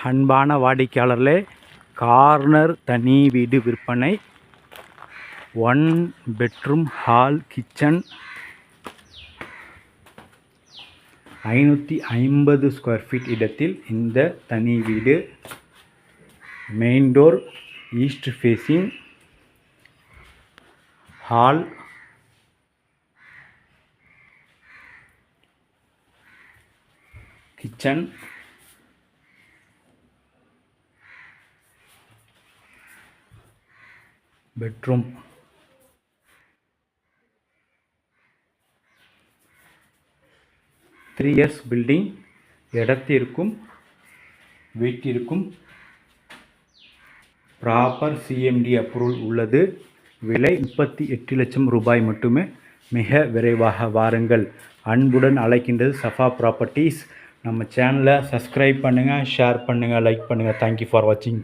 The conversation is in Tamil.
அன்பான வாடிக்கையாளர்களே கார்னர் தனி வீடு விற்பனை ஒன் பெட்ரூம் ஹால் கிச்சன் ஐநூற்றி ஐம்பது ஸ்கொயர் ஃபீட் இடத்தில் இந்த தனி வீடு. Main door east facing hall kitchen bedroom. Three years building இடத்திற்கும் வீட்டிற்கும் ப்ராப்பர் சிஎம்டி அப்ரூவல் உள்ளது. விலை முப்பத்தி எட்டு லட்சம் ரூபாய் மட்டுமே. மிக விரைவாக வாருங்கள். அன்புடன் அழைக்கின்றது சஃபா ப்ராப்பர்ட்டிஸ் நம்ம சேனலை சப்ஸ்கிரைப் பண்ணுங்கள் ஷேர் பண்ணுங்கள் லைக் பண்ணுங்கள் தேங்க்யூ ஃபார் வாட்சிங்